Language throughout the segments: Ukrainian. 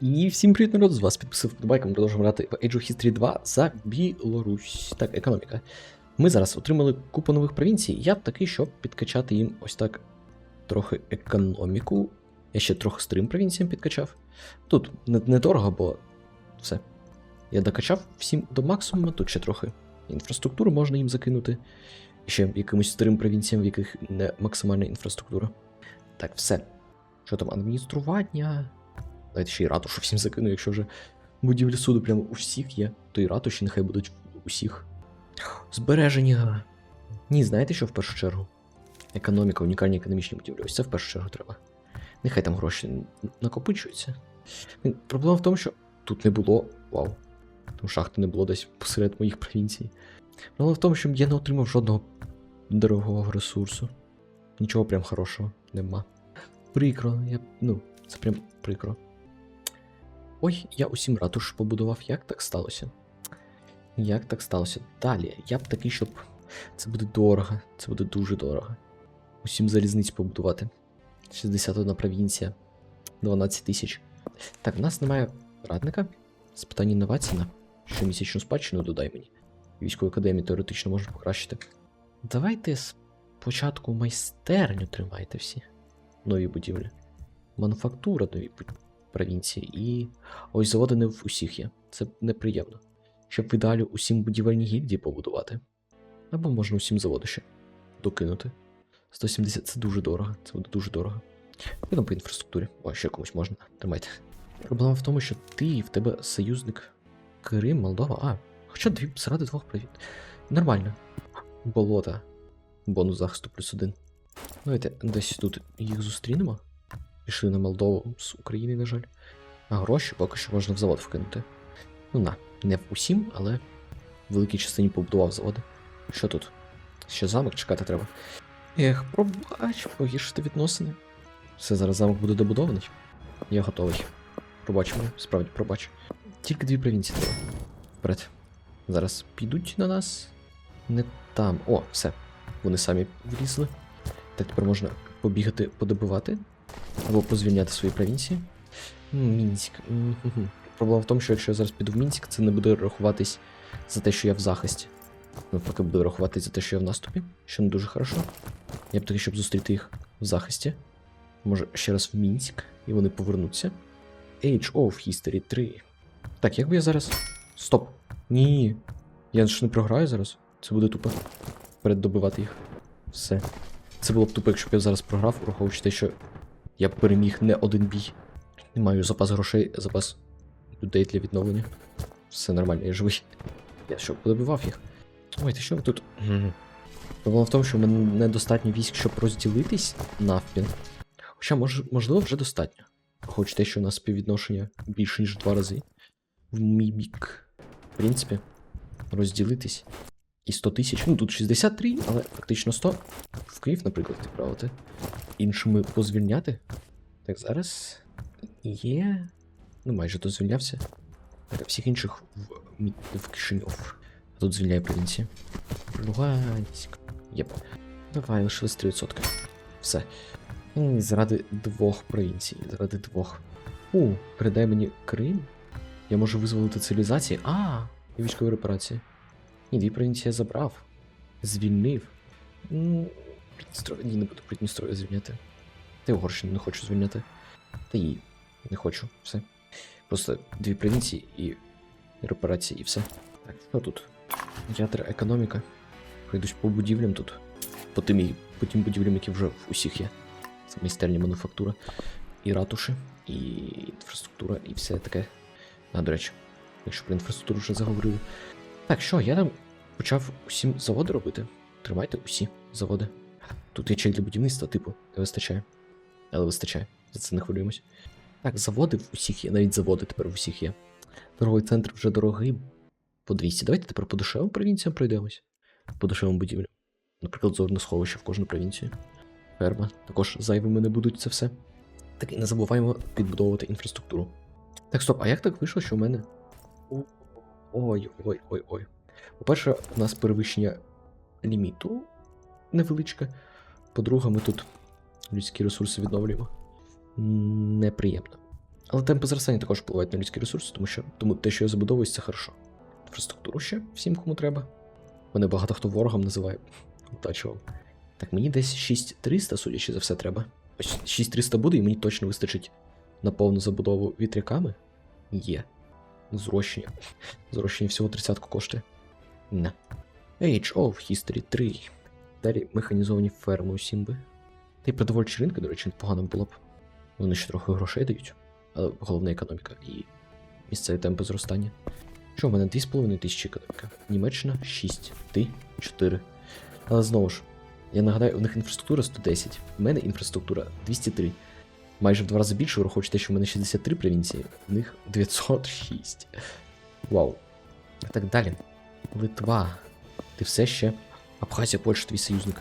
І всім привіт, народ, з вас підписав Дубайка, ми продовжуємо грати в Age of History 2 за Білорусь. Так, економіка. Ми зараз отримали купу нових провінцій. Я такий, щоб підкачати їм ось так трохи економіку. Я ще трохи стрим провінціям підкачав. Тут не- недорого, бо все. Я докачав всім до максимуму, тут ще трохи інфраструктуру можна їм закинути. Ще якимось старим провінціям, в яких не максимальна інфраструктура. Так, все. Що там, адміністрування? Давайте ще й ратушу всім закину, якщо вже будівлі суду прямо у всіх є, то і ратуші нехай будуть усіх. Збереження. Ні, знаєте, що в першу чергу? Економіка, унікальні економічні будівлі. Ось це в першу чергу треба. Нехай там гроші накопичуються. Проблема в тому, що тут не було. Вау. Там шахти не було десь посеред моїх провінцій. Проблема в тому, що я не отримав жодного дорогого ресурсу. Нічого прям хорошого нема. Прикро, я. Ну, це прям прикро. Ой, я усім ратуш побудував. Як так сталося? Як так сталося? Далі, я б такий, щоб. Це буде дорого. Це буде дуже дорого. Усім залізниць побудувати. 61 провінція. 12 тисяч. Так, в нас немає радника. З питань інновацій на щомісячну спадщину додай мені. Військову академію теоретично можна покращити. Давайте спочатку майстерню тримайте всі. Нові будівлі. Мануфактура нові бу- провінції. І ось заводи не в усіх є. Це неприємно. Щоб в ідеалі усім будівельні гільдії побудувати. Або можна усім заводи ще докинути. 170 це дуже дорого. Це буде дуже дорого. І там по інфраструктурі. О, ще комусь можна. Тримайте. Проблема в тому, що ти в тебе союзник Крим, Молдова. А, хоча дві заради двох провід. Нормально. Болота. Бонус захисту плюс один. Давайте десь тут їх зустрінемо. Пішли на Молдову з України, на жаль. А гроші поки що можна в завод вкинути. Ну на, не в усім, але в великій частині побудував заводи. Що тут? Ще замок чекати треба. Ех, пробач, погіршити відносини. Все, зараз замок буде добудований. Я готовий. Пробач мене, справді пробач. Тільки дві провінції треба. Вперед. Зараз підуть на нас. Не там. О, все. Вони самі влізли. Так тепер можна побігати, подобувати. Або позвільняти свої провінції. Мінськ. Проблема в тому, що якщо я зараз піду в Мінськ, це не буде рахуватись за те, що я в захисті. Навпаки, буде рахуватись за те, що я в наступі, що не дуже хорошо. Я б такий, щоб зустріти їх в захисті. Може, ще раз в Мінськ, і вони повернуться. Age of History 3. Так, як би я зараз. Стоп. Ні. Я ж не програю зараз. Це буде тупо. Переддобивати їх. Все. Це було б тупо, якщо б я зараз програв, враховуючи те, що я переміг не один бій. Не маю запас грошей, запас людей для відновлення. Все нормально, я живий. Я що, подобивав їх? Ой, ти що ви тут? Проблема в тому, що в мене недостатньо військ, щоб розділитись навпіл. Хоча, мож, можливо, вже достатньо. Хоч те, що у нас співвідношення більше, ніж два рази. В мій бік. В принципі, розділитись. І 100 тисяч. Ну тут 63, але фактично 100. В Київ, наприклад, відправити. Іншими позвільняти. Так, зараз є. Ну, майже то звільнявся. Так, всіх інших в, в Кишиньов. А тут звільняє провінції. Луганськ. Єп. Давай, лишилось 3%. Все. Заради двох провінцій. Заради двох. У, передай мені Крим. Я можу визволити цивілізації. А, і військові репарації. Ні, дві провінції я забрав. Звільнив. М, Придністров'я. Ні, не буду Придністров'я звільняти. Та й Угорщину не хочу звільняти. Та і не хочу. Все. Просто дві провінції і репарації, і все. Так, що тут? Ядра економіка. Пройдусь по будівлям тут. По тим, по тим будівлям, які вже в усіх є. Це майстерня мануфактура, і ратуші, і інфраструктура, і все таке. А, до речі, якщо про інфраструктуру вже заговорили. Так, що, я там почав усім заводи робити. Тримайте усі заводи. Тут є чек для будівництва, типу, не вистачає. Але вистачає, за це не хвилюємось. Так, заводи в усіх є, навіть заводи тепер в усіх є. Торговий центр вже дорогий. По 200. Давайте тепер по дешевим провінціям пройдемось. По дешевим будівлям. Наприклад, зорне сховище в кожну провінцію. Ферма. Також зайвими не будуть це все. Так і не забуваємо підбудовувати інфраструктуру. Так, стоп, а як так вийшло, що в мене. Ой-ой-ой-ой. По-перше, у нас перевищення ліміту невеличке. По-друге, ми тут людські ресурси відновлюємо. Неприємно. Але темпи зростання також впливають на людські ресурси, тому що тому те, що я забудовуюсь, це хорошо. Інфраструктуру ще всім, кому треба. Мене багато хто ворогом називає. Удачі. Так, мені десь 6300, судячи за все, треба. 6300 буде, і мені точно вистачить на повну забудову вітряками. Є. Зрощення. Зрощення всього 30 коштує. Не. Age of History 3. Далі механізовані ферми усім би. Та й продовольчі ринки, до речі, непогано було б. Вони ще трохи грошей дають. Але головне економіка і місцеві темпи зростання. Що, в мене 2,5 тисячі економіка. Німеччина 6, ти 4. Але знову ж, я нагадаю, у них інфраструктура 110, у мене інфраструктура 203. Майже в два рази більше, враховуючи те, що в мене 63 провінції, в них 906. Вау. Так далі. Литва. Ти все ще. Абхазія, Польща, твій союзник.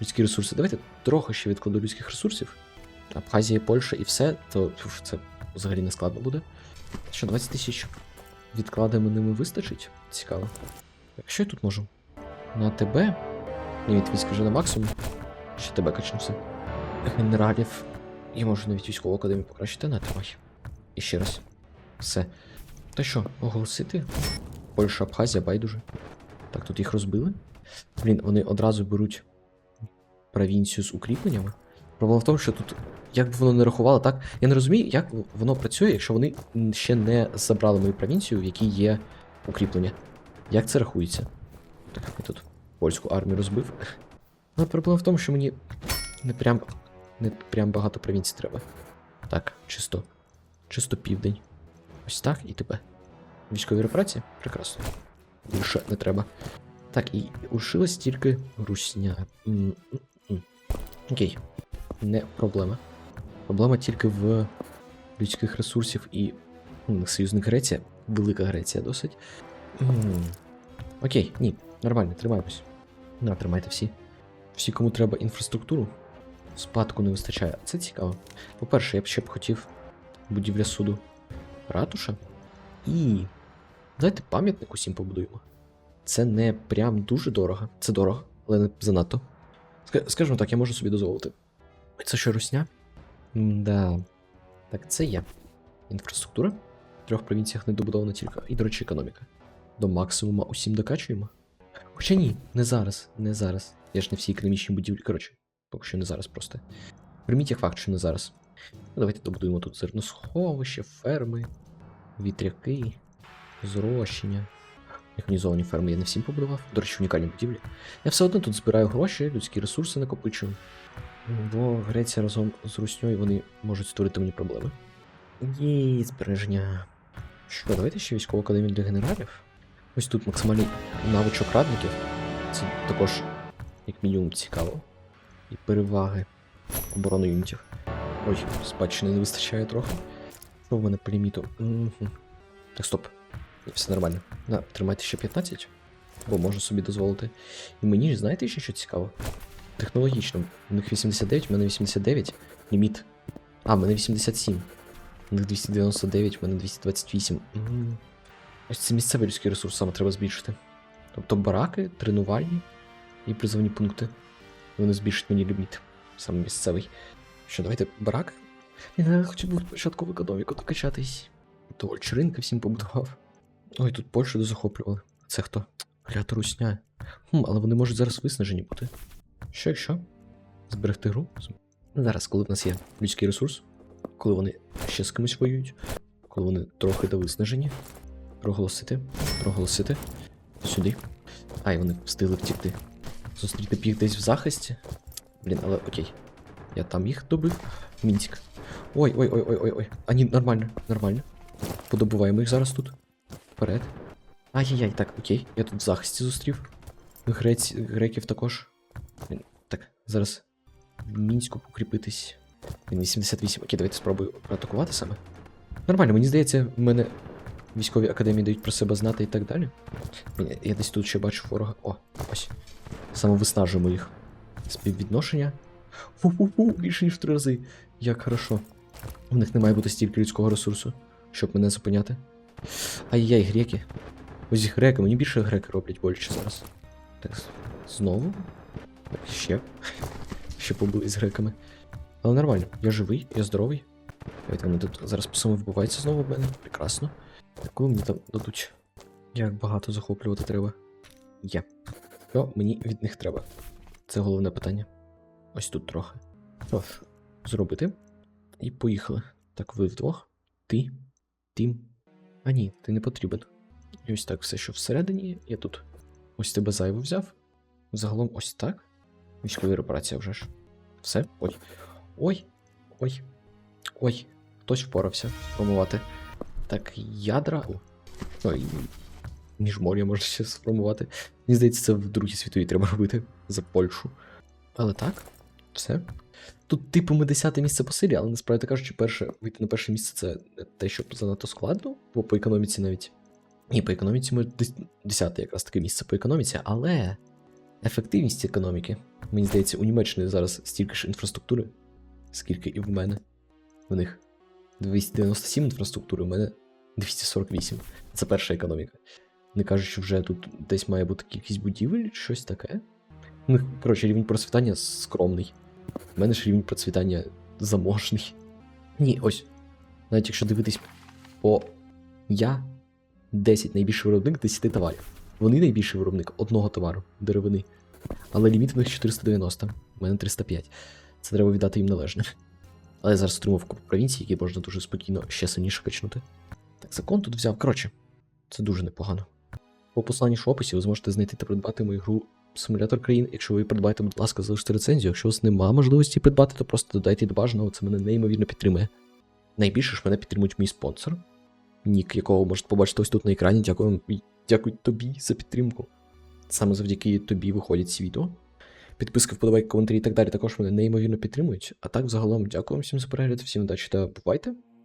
Людські ресурси. Давайте трохи ще відкладу людських ресурсів. Абхазія, Польща і все, то це взагалі не складно буде. Що, 20 тисяч відкладемо ними вистачить? Цікаво. Що я тут можу? На ТБ. Ліміт військ вже на максимум. Ще тебе качнувся. Генералів. Я можу навіть військову академію покращити на тримай. І ще раз. Все. Та що, оголосити? Польща, Абхазія, байдуже. Так, тут їх розбили. Блін, вони одразу беруть провінцію з укріпленнями. Проблема в тому, що тут, як би воно не рахувало, так. Я не розумію, як воно працює, якщо вони ще не забрали мою провінцію, в якій є укріплення. Як це рахується? Так, я тут польську армію розбив. Але проблема в тому, що мені не прям, не прям багато провінцій треба. Так, чисто. Чисто південь. Ось так і тебе. Військові репарації? Прекрасно. Більше не треба. Так, і лишилась тільки русня. Окей. Не проблема. Проблема тільки в людських ресурсів і м, союзник Греція. Велика Греція досить. М. Окей, ні, нормально, тримаємось. На, тримайте всі. Всі, кому треба інфраструктуру. Спадку не вистачає. Це цікаво. По-перше, я б ще б хотів будівля суду ратуша. І. Давайте пам'ятник усім побудуємо. Це не прям дуже дорого. Це дорого, але не занадто. Ска- Скажімо так, я можу собі дозволити. Це що, русня? Да. Так, це є. Інфраструктура. В трьох провінціях не добудована тільки. І, до речі, економіка. До максимума усім докачуємо. Хоча ні, не зараз, не зараз. Я ж не всі економічні будівлі. Коротше, поки що не зараз просто. Прийміть як факт, що не зараз. Ну, давайте добудуємо тут зерносховище, ферми, вітряки, зрощення. Механізовані ферми я не всім побудував. До речі, унікальні будівлі. Я все одно тут збираю гроші, людські ресурси накопичую. Бо Греція разом з Русньою вони можуть створити мені проблеми. Є збереження. Що, давайте ще військову академію для генералів. Ось тут максимальний навичок радників. Це також, як мінімум, цікаво. І переваги оборони юнітів. Ой, спадщини не вистачає трохи. Що в мене по ліміту? Мгм. Так, стоп. Все нормально. На, тримайте ще 15, бо можу собі дозволити. І мені ж знаєте ще що цікаво? Технологічно. У них 89, в мене 89. Ліміт. А, в мене 87. У них 299, в мене 228. Мгм. Ось це місцевий людський ресурс саме треба збільшити. Тобто бараки, тренувальні і призовні пункти. Вони збільшать мені ліміт. Саме місцевий. Що, давайте барак? Я хотів спочатку в економіку докачатись. Довольче ринки всім побудував. Ой, тут Польщу дозахоплювали. Це хто? Клята русня. Хм, але вони можуть зараз виснажені бути. Що якщо? Зберегти гру? Зараз, коли в нас є людський ресурс, коли вони ще з кимось воюють, коли вони трохи до виснажені. Проголосити, проголосити. Сюди. Ай, вони встигли втікти. Зустріти б їх десь в захисті. Блін, але окей. Я там їх добив. Мінськ. Ой, ой, ой, ой, ой, ой. А нормально, нормально. Подобуваємо їх зараз тут. Вперед. Ай-яй-яй, так, окей. Я тут в захисті зустрів. Грець... Греків також. Так, зараз в Мінську покріпитись. Він 88. Окей, давайте спробую атакувати саме. Нормально, мені здається, в мене військові академії дають про себе знати і так далі. Я десь тут ще бачу ворога. О, ось. Саме виснажуємо їх. Співвідношення. Фу-фу-фу, більше ніж в три рази. Як хорошо. У них не має бути стільки людського ресурсу, щоб мене зупиняти. Ай-яй, греки. Ось греки, мені більше греки роблять боляче зараз. Так, знову. Ще. Ще побили з греками. Але нормально, я живий, я здоровий. Давайте вони тут зараз по самому вбиваються знову в мене. Прекрасно. Так, мені там дадуть. Як багато захоплювати треба. Є. Що мені від них треба? Це головне питання. Ось тут трохи. Що зробити. І поїхали. Так, ви вдвох. Ти. Тім. А ні, ти не потрібен. І ось так все, що всередині. Я тут ось тебе зайву взяв. Загалом ось так. Військова репарація вже ж. Все. Ой. Ой. Ой. Ой. Хтось впорався сформувати. Так, ядра. Ой. Міжмор'я можна ще сформувати. Мені здається, це в Другій світовій треба робити за Польщу. Але так, все. Тут, типу, ми десяте місце по силі, але насправді кажучи, перше, вийти на перше місце це те, що занадто складно, бо по економіці навіть. Ні, по економіці ми дес- десяте якраз таке місце по економіці, але ефективність економіки. Мені здається, у Німеччині зараз стільки ж інфраструктури, скільки і в мене. В них 297 інфраструктури, у мене 248. Це перша економіка. Не кажуть, що вже тут десь має бути кількість будівель щось таке. Ну, коротше, рівень процвітання скромний. У мене ж рівень процвітання заможний. Ні, ось. Навіть якщо дивитись по я 10 найбільший виробник 10 товарів. Вони найбільший виробник одного товару деревини. Але ліміт в них 490, у мене 305. Це треба віддати їм належне. Але я зараз отримав купу провінцій, які можна дуже спокійно ще сильніше качнути. Так, закон тут взяв. Коротше, це дуже непогано. По посланні в описі ви зможете знайти та придбати мою гру Симулятор країн. Якщо ви придбаєте, будь ласка, залиште рецензію. Якщо у вас немає можливості придбати, то просто додайте до бажаного, це мене неймовірно підтримує. Найбільше ж мене підтримують мій спонсор, нік, якого можете побачити ось тут на екрані. Дякую дякую тобі за підтримку. Саме завдяки тобі виходять ці відео. Підписки, вподобайки, коментарі і так далі також мене неймовірно підтримують. А так, загалом, дякую всім за перегляд, всім удачі та бувайте.